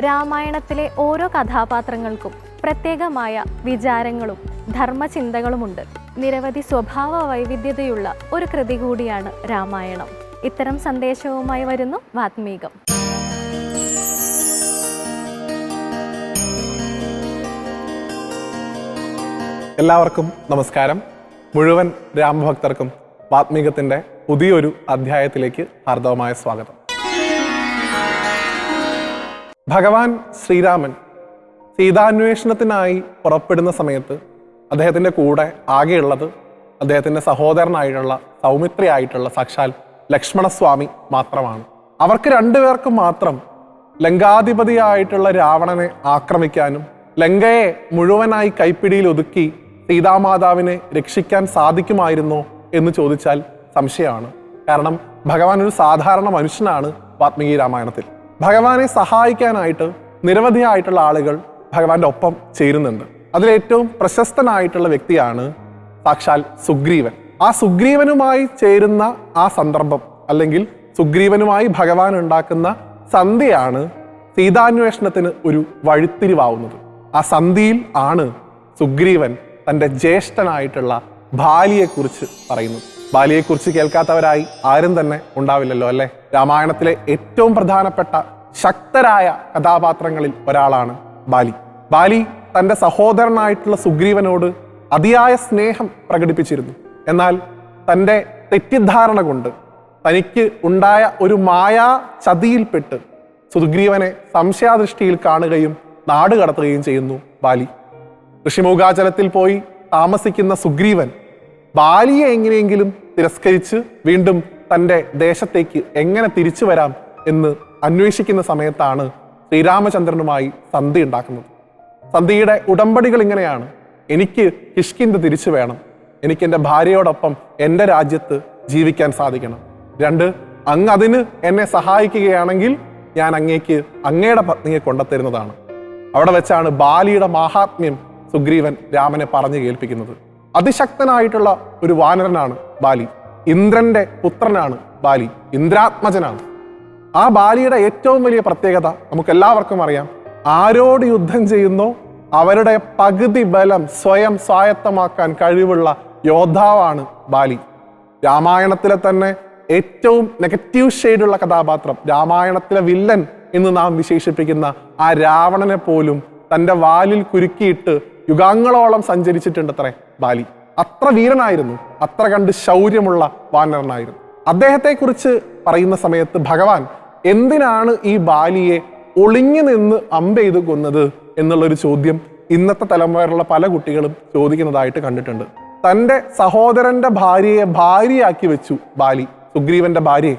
രാമായണത്തിലെ ഓരോ കഥാപാത്രങ്ങൾക്കും പ്രത്യേകമായ വിചാരങ്ങളും ധർമ്മചിന്തകളുമുണ്ട്. നിരവധി സ്വഭാവ വൈവിധ്യതയുള്ള ഒരു കൃതി കൂടിയാണ് രാമായണം. ഇത്തരം സന്ദേശവുമായി വരുന്നു വാത്മീകം. എല്ലാവർക്കും നമസ്കാരം. മുഴുവൻ രാമഭക്തർക്കും വാത്മീകത്തിന്റെ പുതിയൊരു അധ്യായത്തിലേക്ക് ഹാർദവമായ സ്വാഗതം. ഭഗവാൻ ശ്രീരാമൻ സീതാന്വേഷണത്തിനായി പുറപ്പെടുന്ന സമയത്ത് അദ്ദേഹത്തിന്റെ കൂടെ ആകെയുള്ളത് അദ്ദേഹത്തിന്റെ സഹോദരനായിട്ടുള്ള സൗമിത്രിയായിട്ടുള്ള സാക്ഷാൽ ലക്ഷ്മണസ്വാമി മാത്രമാണ്. അവർക്ക് രണ്ടുപേർക്കും മാത്രം ലങ്കാധിപതിയായിട്ടുള്ള രാവണനെ ആക്രമിക്കാനും ലങ്കയെ മുഴുവനായി കൈപ്പിടിയിൽ ഒതുക്കി സീതാമാതാവിനെ രക്ഷിക്കാൻ സാധിക്കുമായിരുന്നോ എന്ന് ചോദിച്ചാൽ സംശയമാണ്. കാരണം ഭഗവാൻ ഒരു സാധാരണ മനുഷ്യനാണ് വാത്മീകി രാമായണത്തിൽ. ഭഗവാനെ സഹായിക്കാനായിട്ട് നിരവധിയായിട്ടുള്ള ആളുകൾ ഭഗവാന്റെ ഒപ്പം ചേരുന്നുണ്ട്. അതിലേറ്റവും പ്രശസ്തനായിട്ടുള്ള വ്യക്തിയാണ് സാക്ഷാൽ സുഗ്രീവൻ. ആ സുഗ്രീവനുമായി ചേരുന്ന ആ സന്ദർഭം അല്ലെങ്കിൽ സുഗ്രീവനുമായി ഭഗവാൻ ഉണ്ടാക്കുന്ന സന്ധിയാണ് സീതാന്വേഷണത്തിന് ഒരു വഴിത്തിരിവാവുന്നത്. ആ സന്ധിയിൽ ആണ് സുഗ്രീവൻ തന്റെ ജ്യേഷ്ഠനായിട്ടുള്ള ബാലിയെക്കുറിച്ച് പറയുന്നത്. ബാലിയെക്കുറിച്ച് കേൾക്കാത്തവരായി ആരും തന്നെ ഉണ്ടാവില്ലല്ലോ അല്ലേ? രാമായണത്തിലെ ഏറ്റവും പ്രധാനപ്പെട്ട ശക്തരായ കഥാപാത്രങ്ങളിൽ ഒരാളാണ് ബാലി. ബാലി തന്റെ സഹോദരനായിട്ടുള്ള സുഗ്രീവനോട് അതിയായ സ്നേഹം പ്രകടിപ്പിച്ചിരുന്നു. എന്നാൽ തന്റെ തെറ്റിദ്ധാരണ കൊണ്ട് തനിക്ക് ഉണ്ടായ ഒരു മായാ ചതിയിൽപ്പെട്ട് സുഗ്രീവനെ സംശയാദൃഷ്ടിയിൽ കാണുകയും നാട് കടത്തുകയും ചെയ്യുന്നു ബാലി. ഋഷിമൂകാചലത്തിൽ പോയി താമസിക്കുന്ന സുഗ്രീവൻ ബാലിയെ എങ്ങനെയെങ്കിലും തിരസ്കരിച്ച് വീണ്ടും തന്റെ ദേശത്തേക്ക് എങ്ങനെ തിരിച്ചു വരാം എന്ന് അന്വേഷിക്കുന്ന സമയത്താണ് ശ്രീരാമചന്ദ്രനുമായി സന്ധി ഉണ്ടാക്കുന്നത്. സന്ധിയുടെ ഉടമ്പടികൾ ഇങ്ങനെയാണ്. എനിക്ക് കിഷ്കിന്ത് തിരിച്ചു വേണം. എനിക്ക് എന്റെ ഭാര്യയോടൊപ്പം എന്റെ രാജ്യത്ത് ജീവിക്കാൻ സാധിക്കണം. രണ്ട് അങ്ങ് അതിന് എന്നെ സഹായിക്കുകയാണെങ്കിൽ ഞാൻ അങ്ങേക്ക് അങ്ങയുടെ പത്നിയെ കൊണ്ടുത്തരുന്നതാണ് അവിടെ വെച്ചാണ് ബാലിയുടെ മാഹാത്മ്യം സുഗ്രീവൻ രാമനെ പറഞ്ഞു കേൾപ്പിക്കുന്നത്. അതിശക്തനായിട്ടുള്ള ഒരു വാനരനാണ് ബാലി. ഇന്ദ്രന്റെ പുത്രനാണ് ബാലി. ഇന്ദ്രാത്മജനാണ്. ആ ബാലിയുടെ ഏറ്റവും വലിയ പ്രത്യേകത നമുക്ക് എല്ലാവർക്കും അറിയാം. ആരോട് യുദ്ധം ചെയ്യുന്നോ അവരുടെ പകുതി ബലം സ്വയം സ്വായത്തമാക്കാൻ കഴിവുള്ള യോദ്ധാവാണ് ബാലി. രാമായണത്തിലെ തന്നെ ഏറ്റവും നെഗറ്റീവ് ഷെയ്ഡുള്ള കഥാപാത്രം രാമായണത്തിലെ വില്ലൻ എന്ന് നാം വിശേഷിപ്പിക്കുന്ന ആ രാവണനെ പോലും തന്റെ വാലിൽ കുരുക്കിയിട്ട് യുഗാങ്ങളോളം സഞ്ചരിച്ചിട്ടുണ്ട് അത്രേ ബാലി. അത്ര വീരനായിരുന്നു അത്ര കണ്ട് ശൗര്യമുള്ള വാനരനായിരുന്നു. അദ്ദേഹത്തെക്കുറിച്ച് പറയുന്ന സമയത്ത് ഭഗവാൻ എന്തിനാണ് ഈ ബാലിയെ ഒളിഞ്ഞു നിന്ന് അമ്പെയ്ത് കൊന്നത് എന്നുള്ളൊരു ചോദ്യം ഇന്നത്തെ തലമുറയിലുള്ള പല കുട്ടികളും ചോദിക്കുന്നതായിട്ട് കണ്ടിട്ടുണ്ട്. തന്റെ സഹോദരന്റെ ഭാര്യയെ ഭാര്യയാക്കി വെച്ചു ബാലി സുഗ്രീവന്റെ ഭാര്യയെ.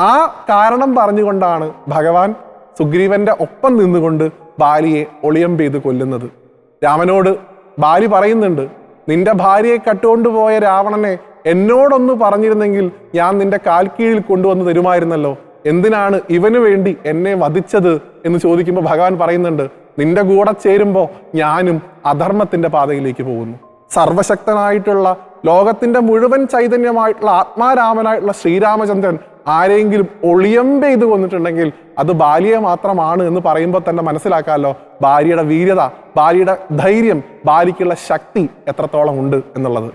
ആ കാരണം പറഞ്ഞുകൊണ്ടാണ് ഭഗവാൻ സുഗ്രീവന്റെ ഒപ്പം നിന്നുകൊണ്ട് ബാലിയെ ഒളിയം ഒളിയമ്പെയ്ത് കൊല്ലുന്നത്. രാമനോട് ബാലി പറയുന്നുണ്ട് നിന്റെ ഭാര്യയെ കട്ടുകൊണ്ടുപോയ രാവണനെ എന്നോടൊന്ന് പറഞ്ഞിരുന്നെങ്കിൽ ഞാൻ നിന്റെ കാൽക്കീഴിൽ കൊണ്ടുവന്ന് തരുമായിരുന്നല്ലോ. എന്തിനാണ് ഇവന് വേണ്ടി എന്നെ വധിച്ചത്? എന്ന് ചോദിക്കുമ്പോൾ ഭഗവാൻ പറയുന്നുണ്ട് നിന്റെ കൂടെ ചേരുമ്പോൾ ഞാനും അധർമ്മത്തിന്റെ പാതയിലേക്ക് പോകുന്നു. സർവശക്തനായിട്ടുള്ള ലോകത്തിന്റെ മുഴുവൻ ചൈതന്യമായിട്ടുള്ള ആത്മാരാമനായിട്ടുള്ള ശ്രീരാമചന്ദ്രൻ ആരെങ്കിലും ഒളിയമ്പ് ചെയ്ത് കൊന്നിട്ടുണ്ടെങ്കിൽ അത് ഭാര്യയെ മാത്രമാണ് എന്ന് പറയുമ്പോൾ തന്നെ മനസ്സിലാക്കാമല്ലോ. ഭാര്യയുടെ വീര്യത ഭാര്യയുടെ ധൈര്യം ഭാര്യയ്ക്കുള്ള ശക്തി എത്രത്തോളം ഉണ്ട് എന്നുള്ളത്.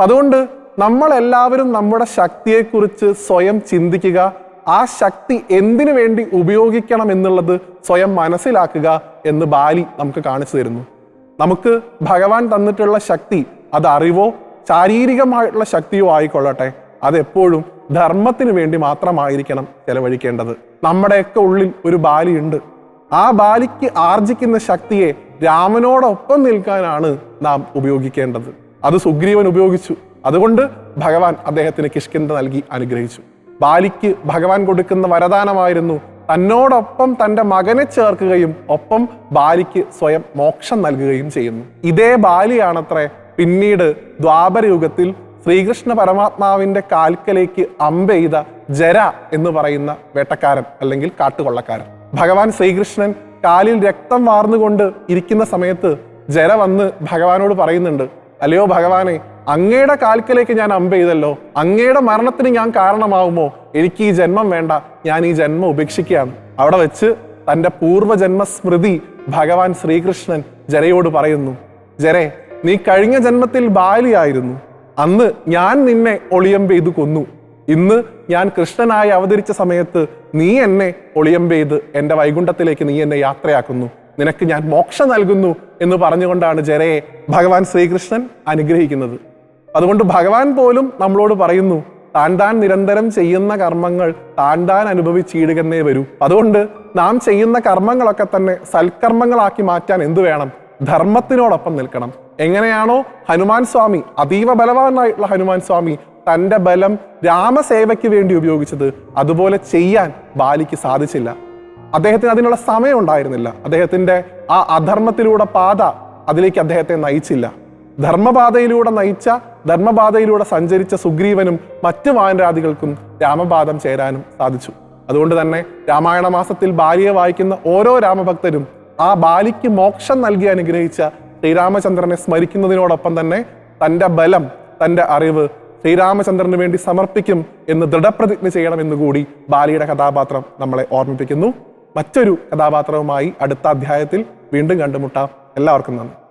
അതുകൊണ്ട് നമ്മൾ എല്ലാവരും നമ്മുടെ ശക്തിയെക്കുറിച്ച് സ്വയം ചിന്തിക്കുക ആ ശക്തി എന്തിനു വേണ്ടി ഉപയോഗിക്കണം എന്നുള്ളത് സ്വയം മനസ്സിലാക്കുക എന്ന് ബാലി നമുക്ക് കാണിച്ചു തരുന്നു. നമുക്ക് ഭഗവാൻ തന്നിട്ടുള്ള ശക്തി അത് അറിവോ ശാരീരികമായിട്ടുള്ള ശക്തിയോ ആയിക്കൊള്ളട്ടെ. അത് എപ്പോഴും ധർമ്മത്തിന് വേണ്ടി മാത്രമായിരിക്കണം ചെലവഴിക്കേണ്ടത്. നമ്മുടെയൊക്കെ ഉള്ളിൽ ഒരു ബാലിയുണ്ട്. ആ ബാലിക്ക് ആർജിക്കുന്ന ശക്തിയെ രാമനോടൊപ്പം നിൽക്കാനാണ് നാം ഉപയോഗിക്കേണ്ടത്. അത് സുഗ്രീവൻ ഉപയോഗിച്ചു. അതുകൊണ്ട് ഭഗവാൻ അദ്ദേഹത്തിന് കിഷ്കിന്ത നൽകി അനുഗ്രഹിച്ചു. ബാലിക്ക് ഭഗവാൻ കൊടുക്കുന്ന വരദാനമായിരുന്നു തന്നോടൊപ്പം തന്റെ മകനെ ചേർക്കുകയും ഒപ്പം ബാലിക്ക് സ്വയം മോക്ഷം നൽകുകയും ചെയ്യുന്നു. ഇതേ ബാലിയാണത്രേ പിന്നീട് ദ്വാപരയുഗത്തിൽ ശ്രീകൃഷ്ണ പരമാത്മാവിന്റെ കാൽക്കലേക്ക് അമ്പെയ്ത ജര എന്ന് പറയുന്ന വേട്ടക്കാരൻ അല്ലെങ്കിൽ കാട്ടുകൊള്ളക്കാരൻ. ഭഗവാൻ ശ്രീകൃഷ്ണൻ കാലിൽ രക്തം വാർന്നുകൊണ്ട് ഇരിക്കുന്ന സമയത്ത് ജര വന്ന് ഭഗവാനോട് പറയുന്നുണ്ട് അല്ലയോ ഭഗവാനെ അങ്ങയുടെ കാൽക്കലേക്ക് ഞാൻ അമ്പ ചെയ്തല്ലോ. അങ്ങയുടെ മരണത്തിന് ഞാൻ കാരണമാവുമോ? എനിക്ക് ഈ ജന്മം വേണ്ട. ഞാൻ ഈ ജന്മം ഉപേക്ഷിക്കുകയാണ്. അവിടെ വെച്ച് തന്റെ പൂർവജന്മ സ്മൃതി ഭഗവാൻ ശ്രീകൃഷ്ണൻ ജരയോട് പറയുന്നു ജരെ നീ കഴിഞ്ഞ ജന്മത്തിൽ ബാലിയായിരുന്നു. അന്ന് ഞാൻ നിന്നെ ഒളിയമ്പെയ്ത് കൊന്നു. ഇന്ന് ഞാൻ കൃഷ്ണനായി അവതരിച്ച സമയത്ത് നീ എന്നെ ഒളിയമ്പെയ്ത് എന്റെ വൈകുണ്ഠത്തിലേക്ക് നീ എന്നെ യാത്രയാക്കുന്നു. നിനക്ക് ഞാൻ മോക്ഷം നൽകുന്നു എന്ന് പറഞ്ഞുകൊണ്ടാണ് ജരയെ ഭഗവാൻ ശ്രീകൃഷ്ണൻ അനുഗ്രഹിക്കുന്നത്. അതുകൊണ്ട് ഭഗവാൻ പോലും നമ്മളോട് പറയുന്നു താൻ താൻ നിരന്തരം ചെയ്യുന്ന കർമ്മങ്ങൾ താൻ താൻ അനുഭവിച്ചിടുകന്നേ വരൂ. അതുകൊണ്ട് നാം ചെയ്യുന്ന കർമ്മങ്ങളൊക്കെ തന്നെ സൽക്കർമ്മങ്ങളാക്കി മാറ്റാൻ എന്തു വേണം? ധർമ്മത്തിനോടൊപ്പം നിൽക്കണം. എങ്ങനെയാണോ ഹനുമാൻ സ്വാമി അതീവ ബലവാനായിട്ടുള്ള ഹനുമാൻ സ്വാമി തന്റെ ബലം രാമസേവയ്ക്ക് വേണ്ടി ഉപയോഗിച്ചത് അതുപോലെ ചെയ്യാൻ ബാലിക്ക് സാധിച്ചില്ല. അദ്ദേഹത്തിന് അതിനുള്ള സമയം ഉണ്ടായിരുന്നില്ല. അദ്ദേഹത്തിന്റെ ആ അധർമ്മത്തിലൂടെ പാത അതിലേക്ക് അദ്ദേഹത്തെ നയിച്ചില്ല. ധർമ്മപാതയിലൂടെ നയിച്ച ധർമ്മപാതയിലൂടെ സഞ്ചരിച്ച സുഗ്രീവനും മറ്റു വാനരാദികൾക്കും രാമപാദം ചേരാനും സാധിച്ചു. അതുകൊണ്ട് തന്നെ രാമായണ മാസത്തിൽ ബാലിയെ വായിക്കുന്ന ഓരോ രാമഭക്തരും ആ ബാലിക്ക് മോക്ഷം നൽകി അനുഗ്രഹിച്ച ശ്രീരാമചന്ദ്രനെ സ്മരിക്കുന്നതിനോടൊപ്പം തന്നെ തന്റെ ബലം തന്റെ അറിവ് ശ്രീരാമചന്ദ്രന് വേണ്ടി സമർപ്പിക്കും എന്ന് ദൃഢപ്രതിജ്ഞ ചെയ്യണമെന്ന് കൂടി ബാലിയുടെ കഥാപാത്രം നമ്മളെ ഓർമ്മിപ്പിക്കുന്നു. മറ്റൊരു കഥാപാത്രവുമായി അടുത്ത അധ്യായത്തിൽ വീണ്ടും കണ്ടുമുട്ടാം. എല്ലാവർക്കും നന്ദി.